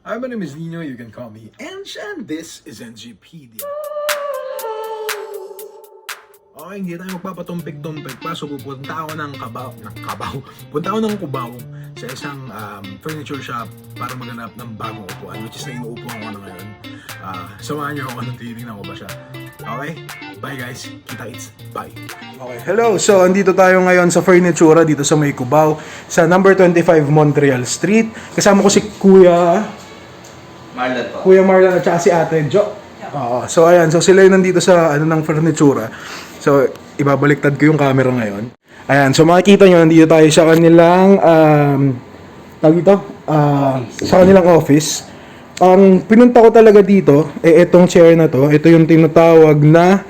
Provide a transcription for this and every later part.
Hi, my name is Nino. You can call me Ange, and this is NGpedia. Okay, hindi tayo magpapatumpik-tumpik pa. So, pupunta ako ng Kabaw. Ng Kabaw? Punta ako ng Cubao sa isang um, furniture shop para maghanap ng bagong upuan, which is na inuupuan ko na ngayon. Ah, samahan niyo ako nung tinitingnan ko ba siya. Okay? Bye guys. Kita-its. Bye. Okay, hello. So, andito tayo ngayon sa Furnitura dito sa May Cubao sa number 25 Montreal Street. Kasama ko si Kuya Marlon po. Kuya Marlon at saka si Ate Jo. Oo. So ayan, so sila yung nandito sa ano ng furnitura. So ibabaliktad ko yung camera ngayon. Ayan, so makikita nyo, nandito tayo sa kanilang um, tawag dito? Ah, sa kanilang office. Ang pinunta ko talaga dito, eh itong chair na to, ito yung tinatawag na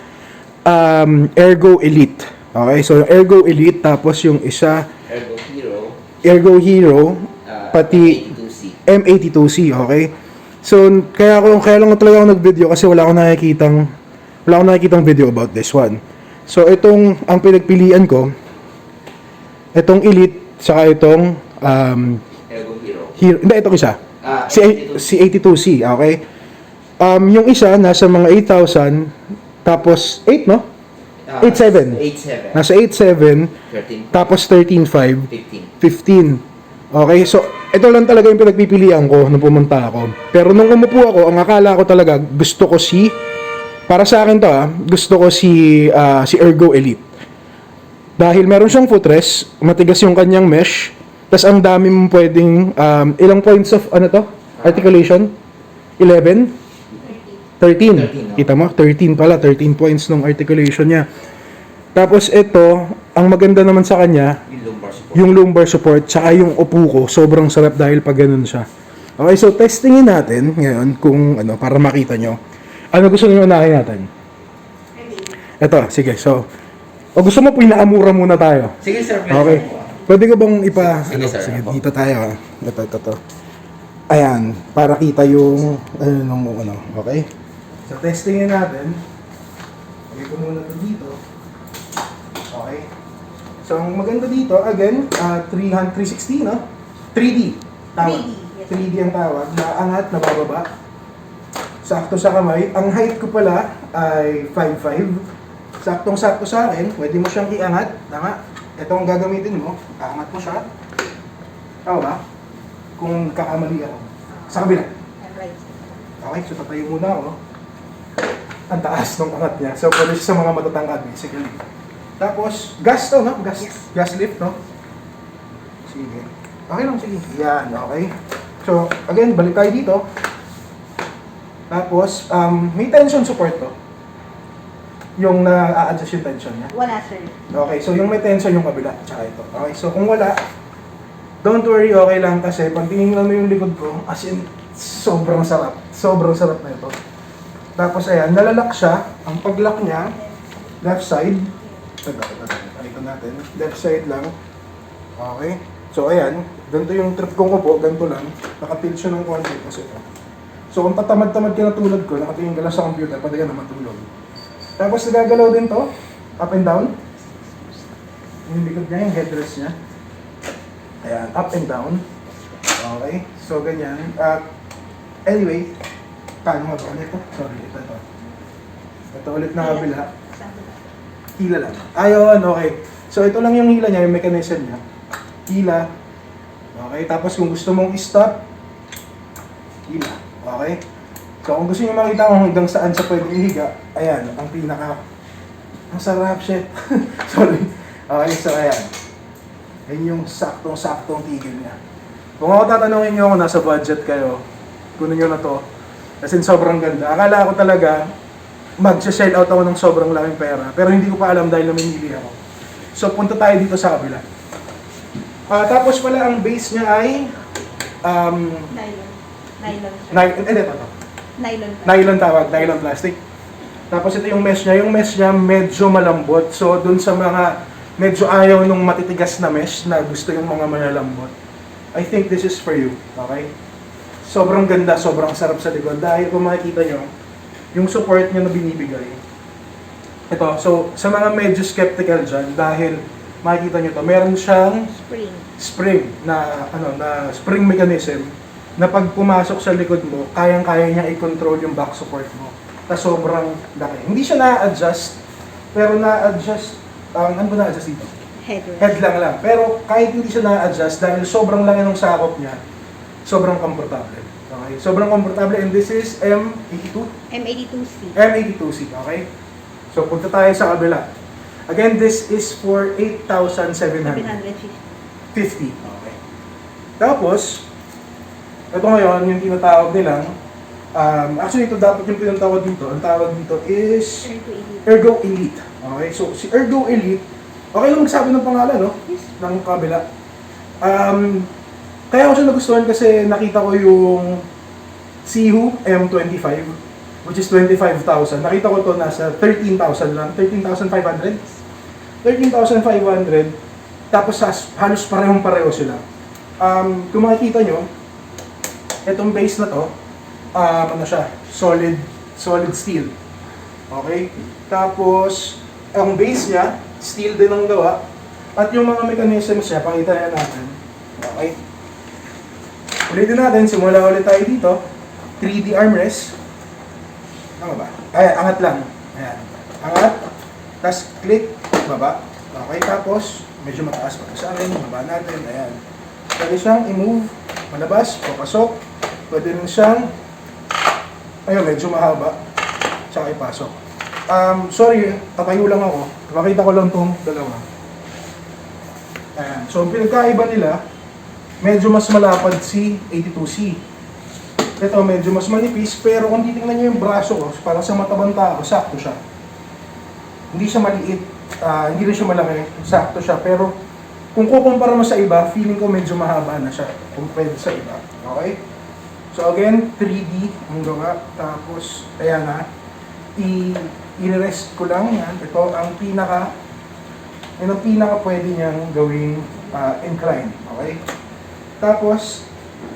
um, Ergo Elite. Okay, so Ergo Elite, tapos yung isa, Ergo Hero. Ergo Hero, Uh, pati 82C. M82C, okay? So, kaya ako kaya lang talaga ako nag-video kasi wala akong nakikitang wala akong nakikitang video about this one. So, itong ang pinagpilian ko itong Elite saka itong um Hero. hindi itong isa. Ah, Si 82C. si 82C, okay? Um yung isa nasa mga 8,000 tapos 8 no? Ah, 87. 87. Nasa 8,7 13. tapos 13,5 15. 15. Okay, so ito lang talaga yung pinagpipilian ko nung pumunta ako. Pero nung umupo ako, ang akala ko talaga gusto ko si para sa akin to ah, gusto ko si ah, si Ergo Elite. Dahil meron siyang footrest, matigas yung kanyang mesh, tas ang dami mong pwedeng um, ilang points of ano to? Articulation? 11? 13. 13, no? Kita mo? 13 pala, 13 points ng articulation niya. Tapos ito, ang maganda naman sa kanya, Yung lumbar support. tsaka yung upo ko sobrang sarap dahil pag ganun siya. Okay so testingin natin ngayon kung ano para makita nyo. Ano gusto niyo unahin natin? Ito sige so o gusto mo pinakamura muna tayo. Sige sir, please. okay. Pwede ko bang ipa Sige, ano, sir. sige dito tayo ito ito to ayan para kita yung ano nung ano okay? So testingin natin. Lagay ko muna ito dito. Okay So, ang maganda dito, again, uh, 300, 360, no? 3D. Tawag. 3D, yes. 3D ang tawag. Naangat, nabababa. Sakto sa kamay. Ang height ko pala ay 5'5". Saktong-sakto sa akin. Pwede mo siyang iangat. Tama. Ito ang gagamitin mo. Aangat mo siya. Tama ba? Kung kakamali ako. Sa kabila. Okay, so tatayo muna ako. Ang taas ng angat niya. So, pwede siya sa mga matatangkad, basically. Tapos, gas to, no? Gas, Yes. gas lift, no? Sige. Okay lang, sige. Yan, okay. So, again, balik tayo dito. Tapos, um, may tension support to. Yung na-adjust yung tension niya. Wala, sir. Okay, so yung may tension yung kabila, tsaka ito. Okay, so kung wala, don't worry, okay lang kasi pag tinignan mo yung likod ko, as in, sobrang sarap. Sobrang sarap na ito. Tapos ayan, nalalak siya. Ang paglock niya, left side. Ito, ito. Ito natin. Left side lang. Okay. So ayan, ganito yung trip kong upo, ganito lang. Nakatilt siya ng konti kasi ito. So kung tatamad-tamad ka na tulad ko, nakatingin ka lang sa computer, pwede ka na matulog. Tapos nagagalaw din to, up and down. Yung likod niya, yung headrest niya. Ayan, up and down. Okay, so ganyan. At anyway, paano nga ba ulit ito? Sorry, ito, ito. Ito ulit na kabila. Hila lang. Ayun, okay. So ito lang yung hila niya, yung mechanism niya. Hila. Okay, tapos kung gusto mong i-stop, hila. Okay? So kung gusto niyo makita kung hanggang saan sa pwede ihiga, ayan, ang pinaka... Ang sarap, shit. Sorry. Okay, so ayan. Yan yung saktong-saktong tigil niya. Kung ako tatanungin niyo kung nasa budget kayo, kunin niyo na to. Kasi sobrang ganda. Akala ko talaga, mag-shell out ako ng sobrang laking pera. Pero hindi ko pa alam dahil namimili ako. So punta tayo dito sa kabila. Ah, tapos pala ang base niya ay um, Nylon. Nylon, nylon, eh, ito, ito. Nylon. Nylon tawag, nylon plastic. Tapos ito yung mesh niya. Yung mesh niya medyo malambot. So dun sa mga medyo ayaw nung matitigas na mesh na gusto yung mga malalambot. I think this is for you. Okay? Sobrang ganda, sobrang sarap sa likod. Dahil kung makikita nyo, yung support niya na binibigay. Ito, so sa mga medyo skeptical dyan, dahil makikita nyo to, meron siyang Spring. spring na ano na spring mechanism na pag pumasok sa likod mo, kayang-kaya niya i-control yung back support mo. Tapos sobrang laki. Hindi siya na-adjust, pero na-adjust, um, ano ba na-adjust dito? Headrest. Head lang lang. Pero kahit hindi siya na-adjust, dahil sobrang laki ng sakop niya, sobrang komportable. Okay? Sobrang komportable and this is M82? M82C. M82C, okay? So punta tayo sa kabila. Again, this is for 8,750. 750. Okay. Tapos, ito ngayon, yung tinatawag nilang, um, actually ito dapat yung pinatawag dito, ang tawag dito is to elite. Ergo Elite. Okay, so si Ergo Elite, okay lang magsabi ng pangalan, no? Yes. Ng kabila. Um, kaya ako siya nagustuhan kasi nakita ko yung Sihu M25, which is 25,000. Nakita ko to nasa 13,000 lang, 13,500. 13,500. Tapos halos parehong pareho sila. Um, kung makikita nyo, itong base na to, um, ano siya, solid, solid steel. Okay? Tapos, ang base niya, steel din ang gawa. At yung mga mechanisms niya, pakita na natin. Okay? Ulitin natin, simula ulit tayo dito. 3D armrest. Tama ba? Ay, angat lang. Ayan. Angat. Tapos click, baba. Okay, tapos medyo mataas pa sa akin, baba natin. Ayan. Pwede siyang i-move, malabas, papasok. Pwede rin siyang, ayun, medyo mahaba. Tsaka ipasok. Um, sorry, tatayo lang ako. Pakita ko lang tong dalawa. Ayan. So, pinagkaiba nila, medyo mas malapad si 82C. Ito, medyo mas manipis, pero kung titingnan nyo yung braso ko, para sa matabang tao, sakto siya. Hindi siya maliit, ah, hindi rin siya malaki, sakto siya. Pero kung kukumpara mo sa iba, feeling ko medyo mahaba na siya compared sa iba. Okay? So again, 3D ang gawa. Tapos, ayan na, i-rest ko lang yan. Ito ang pinaka, yun ang pinaka pwede niyang gawing ah, incline. Okay? Tapos,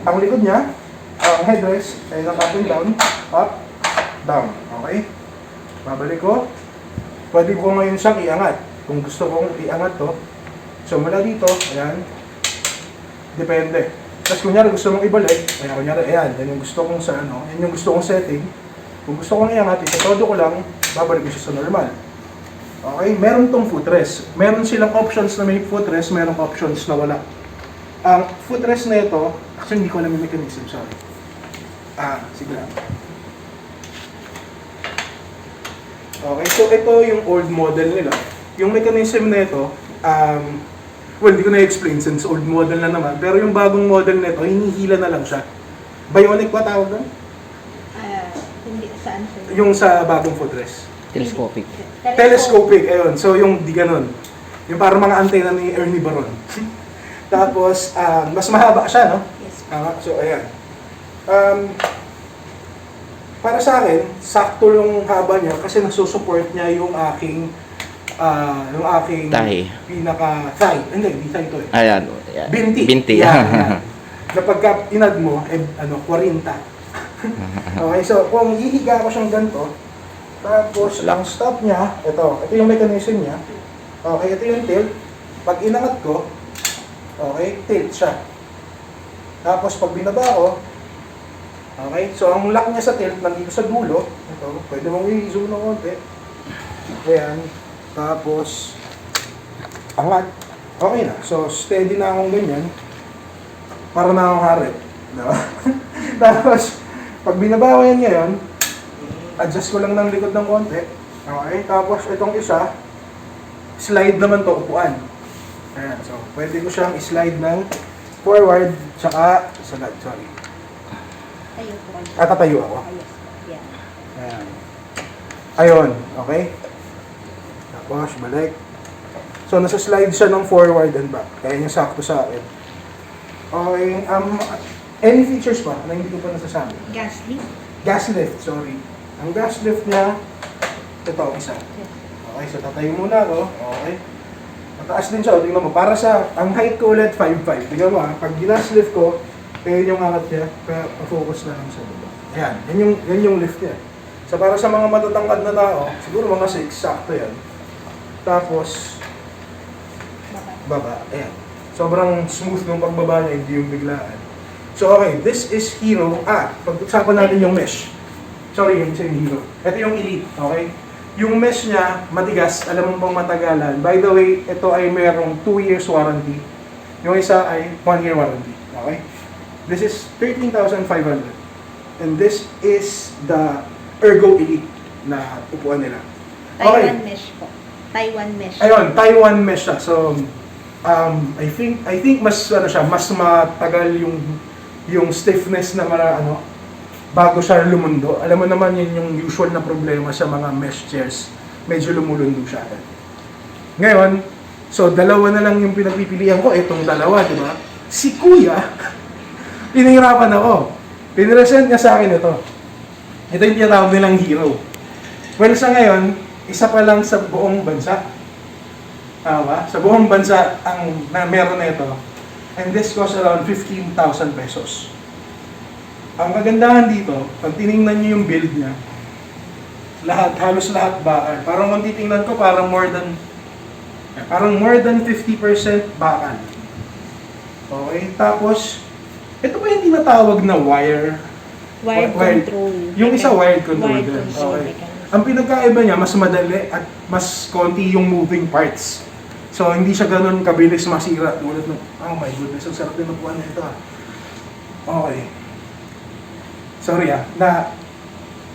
ang likod niya, ang headrest, ay up and down, up, down. Okay? Babalik ko. Pwede ko ngayon siyang iangat. Kung gusto kong iangat to. So, mula dito, ayan. Depende. Tapos, kunyari gusto mong ibalik, ayan, kunyari, ayan, yan yung gusto kong sa ano, yan yung gusto kong setting. Kung gusto kong iangat, itotodo ko lang, babalik ko siya sa normal. Okay? Meron tong footrest. Meron silang options na may footrest, merong options na wala. Ang footrest na ito, actually hindi ko alam yung mechanism, sorry. Ah, sige lang. Okay, so ito yung old model nila. Yung mechanism na ito, um, well, hindi ko na-explain since old model na naman, pero yung bagong model na ito, hinihila na lang siya. Bionic ba tawag doon? Ah, hindi, saan siya? Yung sa bagong footrest. Telescopic. Telescopic, ayun. So yung di ganun. Yung parang mga antena ni Ernie Baron. Tapos, um, mas mahaba siya, no? Yes. Tama? So, ayan. Um, para sa akin, sakto yung haba niya kasi nasusupport niya yung aking ah, yung aking Tahi. pinaka thigh. Hindi, hindi thigh to eh. Ayan. Ayan. Binti. Binti. Yan, yan. Na pagka inad mo, eh, ano, 40. okay, so kung hihiga ko siyang ganito, tapos ang stop niya, ito, ito yung mechanism niya. Okay, ito yung tilt. Pag inangat ko, okay, tilt siya. Tapos pag binaba ko, okay, so ang lock niya sa tilt nandito sa dulo. Ito, pwede mong i-zoom ng konti. Ayan. Tapos, angat. Okay na. So, steady na akong ganyan. Para na akong harip. Diba? Tapos, pag binaba ko yan ngayon, adjust ko lang ng likod ng konti. Okay? Tapos, itong isa, slide naman to upuan. Ayan. So, pwede ko siyang slide ng forward, tsaka sagad. Sorry. Tayo po. At tatayo ako. Ayos. Yan. Ayan. Ayun. Okay? Tapos, balik. So, nasa slide siya ng forward and back. Kaya yung sakto sa akin. Okay. Um, any features pa na hindi ko pa nasasabi? Gas leak. Gas lift, sorry. Ang gas lift niya, ito, isa. Okay, so tatayo muna ako. Okay. Mataas din siya. o, Tingnan mo. Para sa, ang height ko ulit, 5'5". Tingnan mo ha. Pag ginas lift ko, kaya yung angat niya, kaya focus na lang sa baba. Ayan. Yan yung, yan yung lift niya. So para sa mga matatangkad na tao, siguro mga 6, sakto yan. Tapos, Baba. Ayan. Sobrang smooth ng pagbaba niya, hindi yung biglaan. So, okay, this is Hero. Ah, pag-usapan natin yung mesh. Sorry, yung yung Hero. Ito yung Elite, okay? Yung mesh niya, matigas, alam mo pang matagalan. By the way, ito ay merong 2 years warranty. Yung isa ay 1 year warranty, okay? This is 13,500. And this is the Ergo Elite na upuan nila. Taiwan mesh po. Taiwan mesh. Ayun, Taiwan mesh siya. So, um, I think I think mas ano siya, mas matagal yung yung stiffness na mara ano bago siya lumundo. Alam mo naman yun yung usual na problema sa mga mesh chairs. Medyo lumulundo siya. Ngayon, so dalawa na lang yung pinagpipilian ko, itong dalawa, di ba? Si Kuya, pinahirapan ako. Pinresent niya sa akin ito. Ito yung tinatawag nilang hero. Well, sa ngayon, isa pa lang sa buong bansa. Tama? Sa buong bansa ang na meron na ito. And this costs around 15,000 pesos. Ang kagandahan dito, pag tiningnan niyo yung build niya, lahat, halos lahat bakal. Parang kung titingnan ko, parang more than parang more than 50% bakal. Okay, tapos ito pa yung tinatawag na wire. Wired Wired. control. Yung isa wired control Wired din. control Okay. Ang pinagkaiba niya, mas madali at mas konti yung moving parts. So, hindi siya ganun kabilis masira. Tulad ng, oh my goodness, ang sarap din ng buwan nito ah. Okay. Sorry ah, na,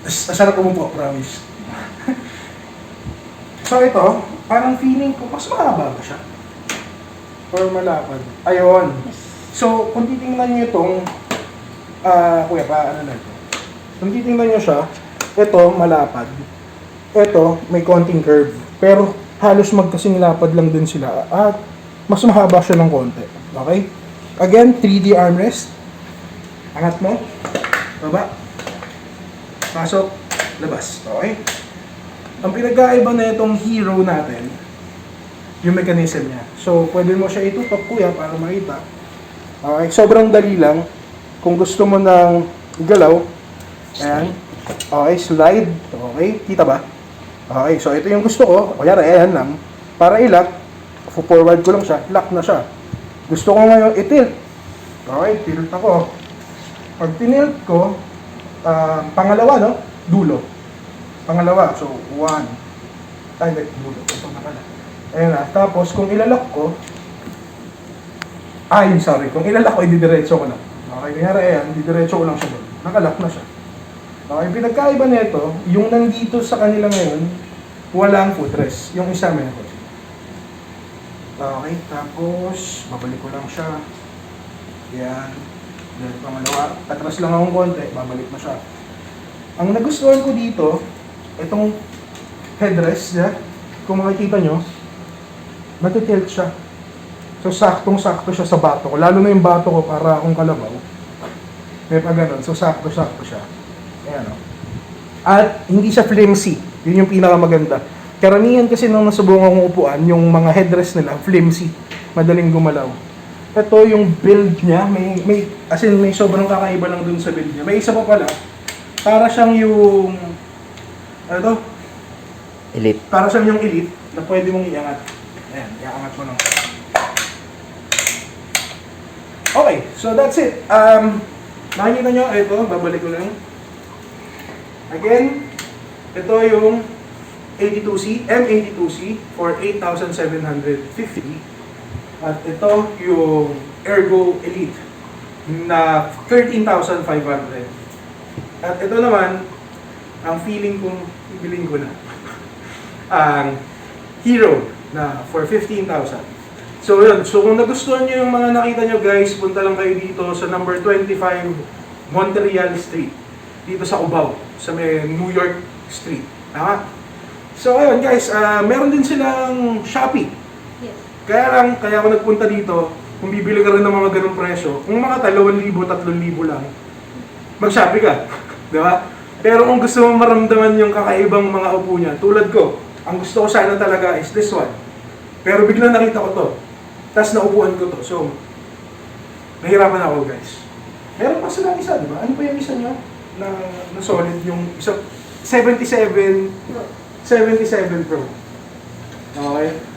as- masarap ko po, promise. so ito, parang feeling ko, mas mahaba ba siya? Or malapad? Ayun. So, kung titingnan niyo itong, ah, kuya, paano na ito? Kung titingnan niyo siya, ito, malapad. Ito, may konting curve. Pero, halos magkasing lapad lang din sila. At, mas mahaba siya ng konti. Okay? Again, 3D armrest. Angat mo. Baba. Pasok. Labas. Okay? Ang pinagkaiba na itong hero natin, yung mechanism niya. So, pwede mo siya itutok, kuya, para makita. Okay? Sobrang dali lang. Kung gusto mo ng galaw, ayan. Okay, slide. Okay, kita ba? Okay, so ito yung gusto ko. Kunyari, ayan lang. Para i-lock, forward ko lang siya, lock na siya. Gusto ko ngayon i-tilt. Okay, tilt ako. Pag tinilt ko, ah, pangalawa, no? Dulo. Pangalawa, so, one. Ay, hindi, dulo. Ito na pala. Ayan na. Tapos, kung ilalak ko, ay, sorry. Kung ilalak ko, ididiretso ko lang. Okay, kunyari, ayan, didiretso ko lang siya doon. Nakalock na siya. Okay, pinagkaiba nito, yung nandito sa kanila ngayon, walang footrest. Yung isa meron. Okay, tapos, babalik ko lang siya. Yan. Then, pangalawa, atras lang akong konti, babalik na siya. Ang nagustuhan ko dito, itong headrest niya, kung makikita nyo, matitilt siya. So, saktong-sakto siya sa bato ko. Lalo na yung bato ko para akong kalabaw. May pa ganun. So, sakto-sakto siya. Ayan o. At hindi siya flimsy. Yun yung pinakamaganda. Karamihan kasi nung nasubukan kong upuan, yung mga headrest nila, flimsy. Madaling gumalaw. Ito yung build niya, may, may, as in, may sobrang kakaiba lang dun sa build niya. May isa pa pala, para siyang yung, ano to? Elite. Para siyang yung elite na pwede mong iangat. Ayan, iangat mo lang. Okay, so that's it. Um, nakikita nyo, ito, babalik ko lang. Again, ito yung 82C, M82C for 8,750. At ito yung Ergo Elite na 13,500. At ito naman, ang feeling kong bibilin ko na ang Hero na for 15,000. So yun, so kung nagustuhan nyo yung mga nakita nyo guys, punta lang kayo dito sa number 25 Montreal Street. Dito sa Cubao, sa may New York Street. Tama? So ayun guys, ah, meron din silang Shopee. Yes. Kaya lang, kaya ako nagpunta dito, kung bibili ka rin ng mga ganong presyo, kung mga 2,000, 3,000 lang, mag-shopee ka. Di ba? Pero kung gusto mo maramdaman yung kakaibang mga upo niya, tulad ko, ang gusto ko sana talaga is this one. Pero biglang nakita ko to. Tapos naupuan ko to. So, nahirapan ako guys. Meron pa silang isa, di ba? Ano pa yung isa niya? Na, na solid yung isa. 77, 77 Pro. Okay?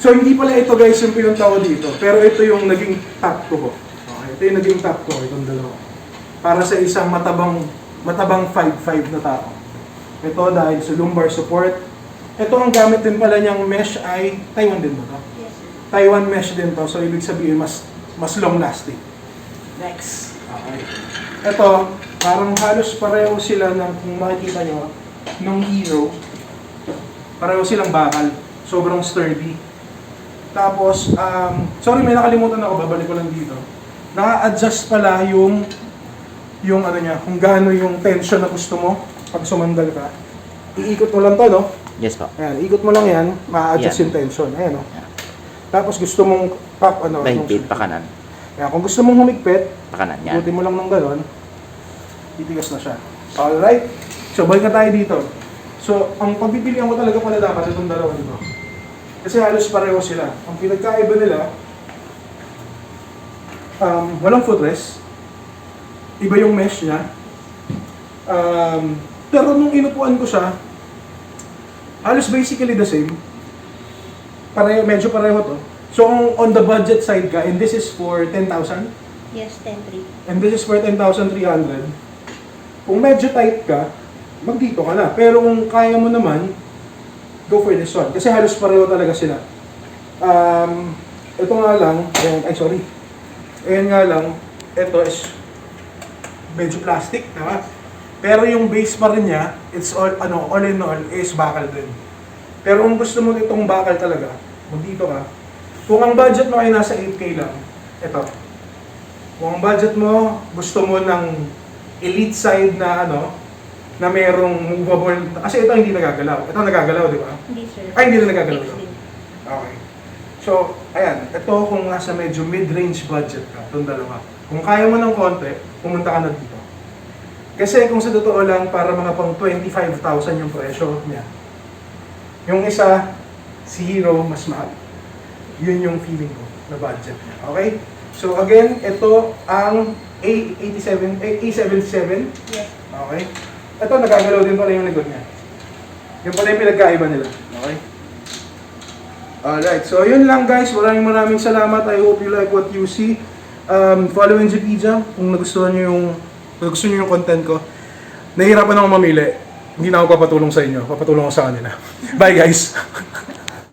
So, hindi pala ito guys yung pinunta ko dito. Pero ito yung naging top ko. Okay? Ito yung naging top ko, itong dalawa. Para sa isang matabang matabang 5'5 na tao. Ito dahil sa lumbar support. Ito ang gamit din pala niyang mesh ay Taiwan din ba to? Yes. Taiwan mesh din to, so ibig sabihin mas mas long lasting. Next. Okay. Ito, parang halos pareho sila ng kung makikita nyo, nung Hero. Pareho silang bakal. Sobrang sturdy. Tapos, um, sorry may nakalimutan ako, babalik ko lang dito. Naka-adjust pala yung yung ano niya, kung gaano yung tension na gusto mo pag sumandal ka. Iikot mo lang to, no? Yes po. Ayan, ikot mo lang yan, ma-adjust Yan. yung tension. Ayan, no? Yan. Tapos gusto mong pop, ano? Mahigpit pa kanan. Ayan, kung gusto mong humigpit, Pa kanan yan. ikutin mo lang ng ganon, titigas na siya. Alright? So, balik na tayo dito. So, ang pagpipilian ko talaga pala dapat itong dalawa dito. Kasi halos pareho sila. Ang pinagkaiba nila, um, walang footrest. Iba yung mesh niya. Um, pero nung inupuan ko siya, halos basically the same. Pareho, medyo pareho to. So, kung on the budget side ka, and this is for 10,000, Yes, 10-3. and this is for 10,300, kung medyo tight ka, magdito ka na. Pero kung kaya mo naman, go for this one. Kasi halos pareho talaga sila. Um, ito nga lang, ayan, ay sorry. Ayan nga lang, ito is medyo plastic, tama? Pero yung base pa rin niya, it's all, ano, all in all, is bakal din. Pero kung gusto mo itong bakal talaga, magdito ka. Kung ang budget mo ay nasa 8K lang, ito. Kung ang budget mo, gusto mo ng elite side na ano, na merong movable, kasi ito hindi nagagalaw. Ito nagagalaw, di ba? Hindi, sir. Ay, hindi na nagagalaw. Fixed din. Okay. So, ayan, ito kung nasa medyo mid-range budget ka, itong dalawa. Kung kaya mo ng konti, pumunta ka na dito. Kasi kung sa totoo lang, para mga pang 25,000 yung presyo niya. Yung isa, si Hero, mas mahal. Yun yung feeling ko na budget niya. Okay? So again, ito ang A87, A- A77. Yes. Okay? Ito, nagagalaw din pala yung likod niya. Yung pala yung pinagkaiba nila. Okay? Alright, so yun lang guys. Maraming maraming salamat. I hope you like what you see. Um, follow Enjopedia kung nagustuhan nyo yung kung gusto nyo yung content ko. Nahihirapan ako mamili. Hindi na ako papatulong sa inyo. Papatulong ako sa kanila. Bye guys!